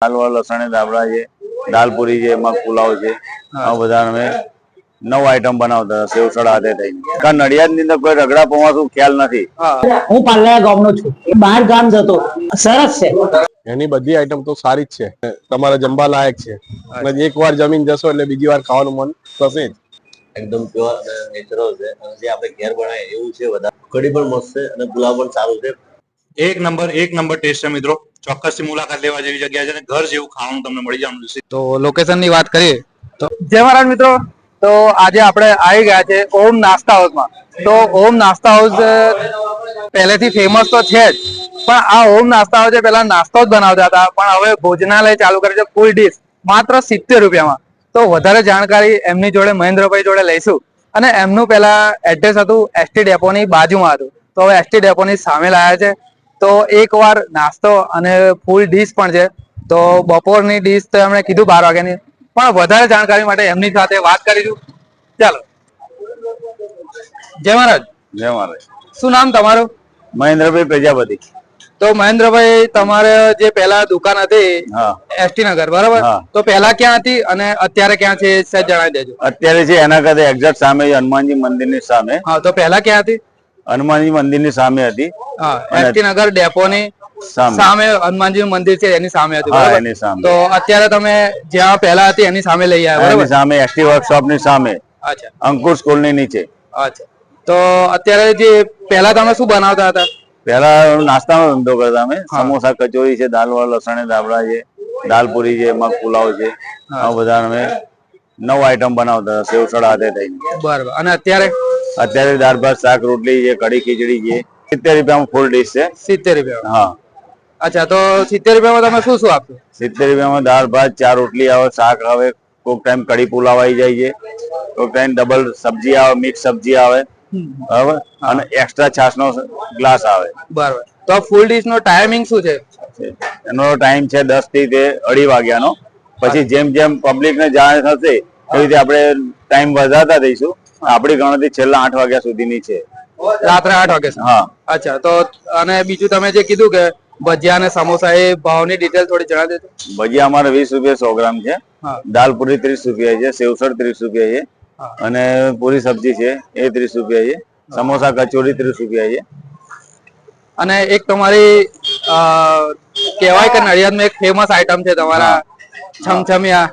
દાલવા લસણ દાબડા છે દાલપુરી છે મગ પુલાવ છે. આ બધા અમે નવ આઈટમ બનાવતા સેવ સડા હાથે થઈને. કારણ નડિયાદની અંદર કોઈ રગડા પૌવા શું ખ્યાલ નથી? હું. પાલ્યા ગામનો છું. બહાર ગામ જતો. સરસ છે. એની બધી આઈટમ તો સારી જ છે. તમારે જમવા લાયક છે. અને એક વાર જમીન જશો એટલે બીજી વાર ખાવાનું મન થશે જ. એકદમ પ્યોર અને નેચરલ છે. અને જે આપણે ઘેર બનાવીએ એવું છે વધારે કઢી પણ મસ્ત છે અને પુલાવ પણ સારું છે. એક નંબર એક નંબર ટેસ્ટ છે મિત્રો. ચોક્કસથી મુલાકાત લેવા જેવી જગ્યા છે ઘર જેવું ખાવાનું તમને મળી જવાનું તો લોકેશનની વાત કરીએ તો જય મહારાજ મિત્રો. તો આજે આપણે આવી ગયા છે ઓમ નાસ્તા હાઉસમાં તો ઓમ નાસ્તા હાઉસ પહેલેથી ફેમસ તો છે જ. પણ આ ઓમ નાસ્તા હાઉસે પહેલા નાસ્તો જ બનાવતા હતા. પણ હવે ભોજનાલય ચાલુ કરે છે ફૂલ ડીશ માત્ર સિત્તેર રૂપિયામાં. તો વધારે જાણકારી એમની જોડે મહેન્દ્રભાઈ જોડે લઈશું. અને એમનું પહેલા એડ્રેસ હતું એસટી ડેપોની બાજુમાં હતું. તો હવે એસટી ડેપોની સામે લાયા છે. તો એકવાર નાસ્તો અને ફૂલ ડીશ પણ છે. તો બપોરની ડીશ તો એમણે કીધું બાર વાગ્યાની. પણ વધારે જાણકારી માટે એમની સાથે વાત કરીશું. ચાલો. જય મહારાજ. જય મહારાજ. શું નામ તમારું? મહેન્દ્રભાઈ પ્રજાપતિ. તો મહેન્દ્રભાઈ તમારે જે પહેલા દુકાન હતી એસટી નગર બરાબર? તો પહેલા ક્યાં હતી અને અત્યારે ક્યાં છે જણાવી દેજો. અત્યારે છે એના કરતા એક્ઝેક્ટ સામે હનુમાનજી મંદિરની સામે. હા તો પહેલા ક્યાં હતી? હનુમાનજી મંદિરની સામે હતી. હા નગર ડેપોની સામે. સામે હનુમાનજી મંદિર છે એની સામે હતી એની સામે. તો અત્યારે તમે જ્યાં પહેલા હતી એની સામે લઈ આવ્યા એની સામે એસટી વર્કશોપની સામે અંકુર સ્કૂલની નીચે. અચ્છા. તો અત્યારે જે પહેલા તમે શું બનાવતા હતા? પેલા નાસ્તાનો ધંધો કરતા અમે. સમોસા કચોરી છે દાલ વાળા લસણ દાબડા છે દાલ પૂરી છે મગ પુલાવ છે. આ બધા અમે નવ આઈટમ બનાવતા હતા. સેવસળ હાથે થઈને બરાબર. અને અત્યારે? અત્યારે દાળ ભાત શાક રોટલી છે કઢી ખીચડી છે. સિત્તેર રૂપિયામાં ફૂલ ડીશ છે. સિત્તેર રૂપિયા હા. અચ્છા તો સિત્તેર રૂપિયામાં તમે શું શું આપશો? સિત્તેર રૂપિયામાં દાળ ભાત ચાર રોટલી આવે શાક આવે. કોઈક ટાઈમ કઢી પુલાવ આવી જાય છે. કોઈક ટાઈમ ડબલ સબ્જી આવે મિક્સ સબ્જી આવે. બરાબર? અને એક્સ્ટ્રા છાસ નો ગ્લાસ આવે. બરાબર. તો ફૂલ ડીશ નો ટાઈમિંગ શું છે? એનો ટાઈમ છે દસથી તે અઢી વાગ્યાનો. પછી જેમ જેમ પબ્લિક ને જાણ થશે એવી રીતે આપણે ટાઈમ વધારતા દઈશું આપણી ગણતરી છેલ્લા આઠ વાગ્યા સુધીની છે. રાત્રે આઠ વાગે. હા. અચ્છા તો અને બીજું તમે જે કીધું કે ભજીયા અને સમોસા એ ભાવની ડિટેલ થોડી જણાવી દેજો. ભજીયા અમારે વીસ રૂપિયા સો ગ્રામ છે. દાલ પૂરી ત્રીસ રૂપિયા છે સેવસળ ત્રીસ રૂપિયા છે અને પૂરી સબ્જી છે એ ત્રીસ રૂપિયા છે. સમોસા કચોરી ત્રીસ રૂપિયા છે. અને એક તમારી કહેવાય કે નડિયાદમાં એક ફેમસ આઈટમ છે તમારા છમછમિયા.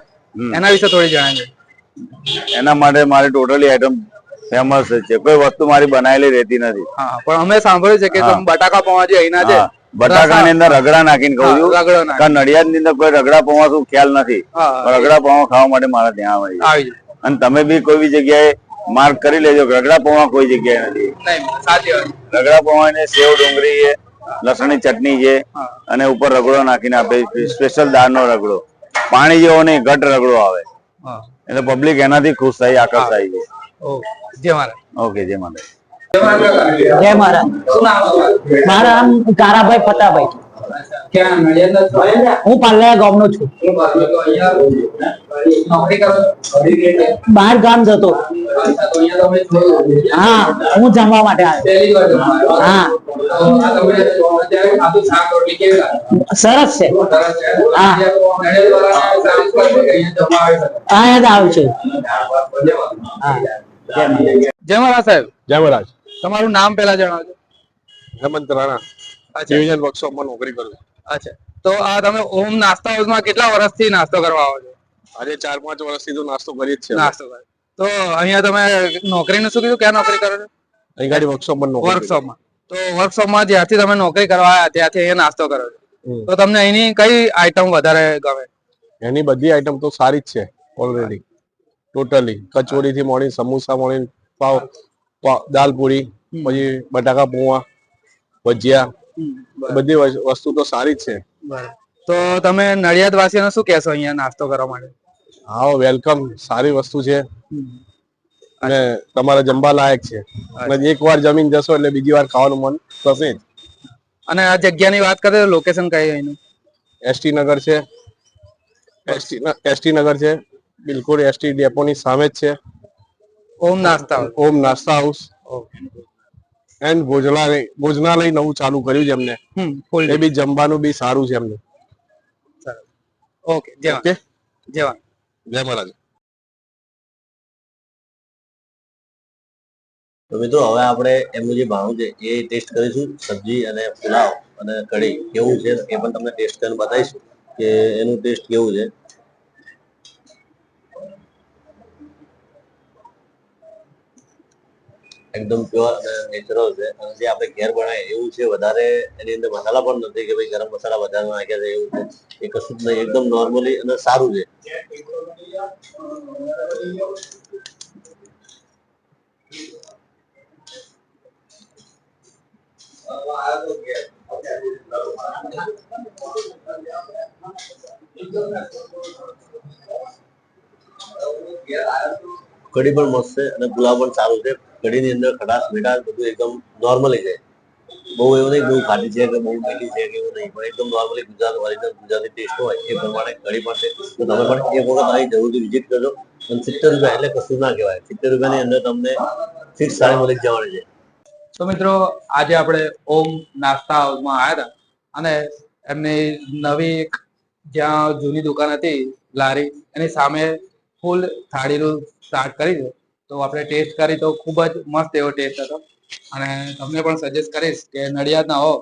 એના વિશે થોડી જણાવી એના માટે મારી ટોટલી આઈટમ ફેમસ છે. કોઈ વસ્તુ મારી બનાવેલી રહેતી નથી. પણ અમે સાંભળ્યું છે કે તમે બટાકા પૌવા જે અહીંના છે. બટાકા ની અંદર રગડા નાખીને કહું છું. કારણ નડિયાદની અંદર કોઈ રગડા પૌવા શું ખ્યાલ નથી. રગડા પૌવા ખાવા માટે મારા ત્યાં આવે અને તમે બી કોઈ બી જગ્યાએ માર્ક કરી લેજો રગડા પૌવા કોઈ જગ્યાએ નથી. રગડા પૌવા ને સેવ ડુંગળી છે લસણની ચટણી છે અને ઉપર રગડો નાખીને આપે સ્પેશિયલ દાળનો રગડો. પાણી જેવો નહીં ઘટ રગડો આવે. એટલે પબ્લિક એનાથી ખુશ થઈ આકર્ષાય. છે ઓ જે મારા. ઓકે જય મહારાજ જય મહારાજ મારા નામ કારાભાઈ ફતાભાઈ. હું પાલ્લા ગામ નો છું બહાર ગામ જતો. હા હું જમવા માટે આવ્યો. હા. સરસ છે. હા. જ છે. જય મહારાજ સાહેબ. જય મહારાજ. તમારું નામ પેલા જણાવજો. હેમંત રાણા. ડિવિઝન વર્કશોપમાં નોકરી કરું. અચ્છા. તો આ તમે ઓમ નાસ્તા હાઉસમાં કેટલા વર્ષથી નાસ્તો કરવા આવો છો? આજે ચાર પાંચ વર્ષથી તો નાસ્તો કરી જ છે નાસ્તો કરે તો અહીંયા તમે નોકરીનું શું કીધું? ક્યાં નોકરી કરો છો? અહીં ગાડી વર્કશોપમાં નોકરી વર્કશોપમાં. વર્કશોપમાં તો વર્કશોપમાં જ્યાંથી તમે નોકરી કરવા આવ્યા ત્યાંથી અહીંયા નાસ્તો કરો છો. તો તમને અહીંની કઈ આઈટમ વધારે ગમે? એની બધી આઈટમ તો સારી જ છે ઓલરેડી ટોટલી કચોરી થી મોડી સમોસા મોડી પાવ પાવ દાલ પૂરી પછી બટાકા પૌવા ભજીયા બધી વસ્તુ તો સારી જ છે. તો તમે નડિયાદ વાસીઓને શું કહેશો અહીંયા નાસ્તો કરવા માટે? હા વેલકમ સારી વસ્તુ છે. અને તમારે જમવા લાયક છે. અને એક વાર જમીન જશો એટલે બીજી વાર ખાવાનું મન થશે જ. અને આ જગ્યાની વાત કરીએ તો લોકેશન કઈ એનું? એસટી નગર છે. એસટી એસટી નગર છે. બિલકુલ એસટી ડેપોની સામે જ છે. ઓમ નાસ્તા ઓમ નાસ્તા હાઉસ એન્ડ ભોજનાલય ભોજનાલય નવું ચાલુ કર્યું છે એમને. એ બી જમવાનું બી સારું છે એમને. ઓકે જય જય. જય મહારાજ. તો મિત્રો, હવે આપણે એમનું જે ભાણું છે, એ ટેસ્ટ કરીશું. સબ્જી અને પુલાવ અને કઢી કેવું છે, એ પણ તમને ટેસ્ટ કરીને બતાવીશું કે એનું ટેસ્ટ કેવું છે. એકદમ પ્યોર અને નેચરલ છે. અને જે આપણે ઘેર બનાવીએ, એવું છે, વધારે એની અંદર મસાલા પણ નથી કે ભાઈ ગરમ મસાલા વધારે નાખ્યા છે, એવું છે. એ કશું જ નહીં, એકદમ નોર્મલી અને સારું છે. કઢી પણ મસ્ત છે અને પુલાવ પણ સારું છે. કઢીની અંદર ખટાશ મીઠાશ બધું એકદમ નોર્મલી છે બહુ એવું નહીં બહુ ખાટી છે કે બહુ મીઠી છે કે એવું નહીં, પણ એકદમ normally Gujarat original Gujarati taste હોય, એ પ્રમાણે કઢી પણ તો તમે પણ એક વખત અહીં જરૂરથી વિઝિટ કરજો. અને સિત્તેર રૂપિયા એટલે કશું ના કહેવાય. સિત્તેર રૂપિયાની અંદર તમને ફિક્સ સારી મળી જવાની છે. તો મિત્રો, આજે આપણે ઓમ નાસ્તા હાઉસમાં આવ્યા હતા. અને એમની નવી જ્યાં જૂની દુકાન હતી, લારી, એની સામે ફૂલ થાળીનું સ્ટાર્ટ કરી છે. તો આપણે ટેસ્ટ કરી તો ખૂબ જ મસ્ત એવો ટેસ્ટ હતો. અને તમને પણ સજેસ્ટ કરીશ કે નડિયાદના હો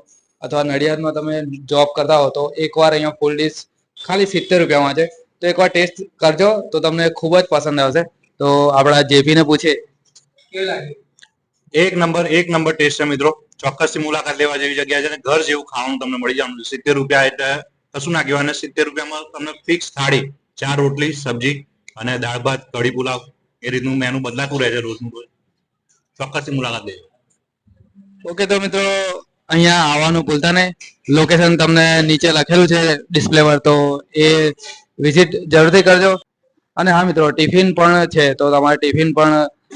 અથવા નડિયાદમાં તમે જોબ કરતા હો તો એકવાર અહીંયા ફૂલ ડીશ ખાલી સિત્તેર રૂપિયામાં છે. તો એકવાર ટેસ્ટ કરજો તો તમને ખૂબ જ પસંદ આવશે. તો આપણા જેપીને પૂછીએ. કેવું એક નંબર એક નંબર ટેસ્ટ છે મિત્રો. ચોક્કસથી મુલાકાત લેવા જેવી જગ્યા છે અને ઘર જેવું ખાવાનું તમને મળી જવાનું સિત્તેર રૂપિયા એટલે કશું ના કહેવાય અને સિત્તેર રૂપિયામાં તમને ફિક્સ થાળી, ચાર રોટલી, સબ્જી અને દાળ ભાત, કઢી પુલાવ એ રીતનું મેનુ બદલાતું રહે છે રોજનું રોજ. ચોક્કસથી મુલાકાત લેજો. ઓકે તો મિત્રો, અહીંયા આવવાનું ભૂલતા નહીં. લોકેશન તમને નીચે લખેલું છે ડિસ્પ્લે પર, તો એ વિઝિટ જરૂરથી કરજો. અને હા મિત્રો ટિફિન પણ છે, તો તમારે ટિફિન પણ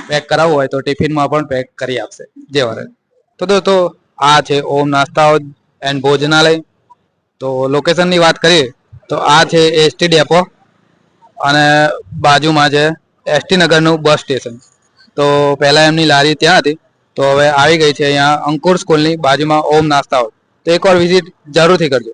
પેક કરાવવું હોય, તો ટિફિનમાં પણ પેક કરી આપશે, જે વારે. તો દોસ્તો, આ છે ઓમ નાસ્તા એન્ડ ભોજનાલય. તો લોકેશનની વાત કરીએ, તો આ છે એસટી ડેપો અને બાજુમાં છે એસટી નગરનું બસ સ્ટેશન. તો પહેલા એમની લારી ત્યાં હતી. તો હવે આવી ગઈ છે અહીંયા અંકુર સ્કૂલની બાજુમાં ઓમ નાસ્તા હોય તો એકવાર વિઝિટ જરૂરથી કરજો.